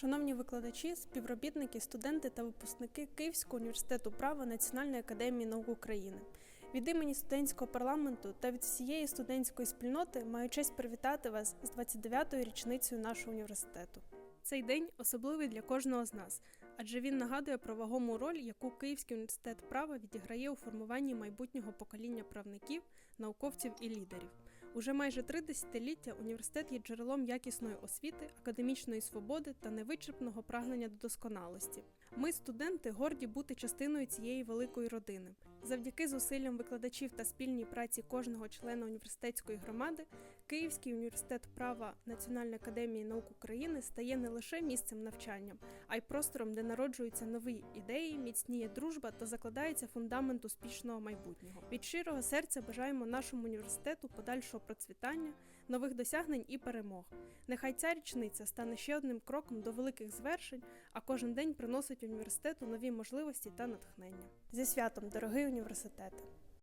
Шановні викладачі, співробітники, студенти та випускники Київського університету права Національної академії наук України. Від імені студентського парламенту та від всієї студентської спільноти маю честь привітати вас з 29-ю річницею нашого університету. Цей день особливий для кожного з нас, адже він нагадує про вагому роль, яку Київський університет права відіграє у формуванні майбутнього покоління правників, науковців і лідерів. Уже майже три десятиліття університет є джерелом якісної освіти, академічної свободи та невичерпного прагнення до досконалості. Ми, студенти, горді бути частиною цієї великої родини. Завдяки зусиллям викладачів та спільній праці кожного члена університетської громади, Київський університет права Національної академії наук України стає не лише місцем навчання, а й простором, де народжуються нові ідеї, міцніє дружба та закладається фундамент успішного майбутнього. Від щирого серця бажаємо нашому університету подальшого процвітання, нових досягнень і перемог. Нехай ця річниця стане ще одним кроком до великих звершень, а кожен день приносить університету нові можливості та натхнення. Зі святом, дорогий університете!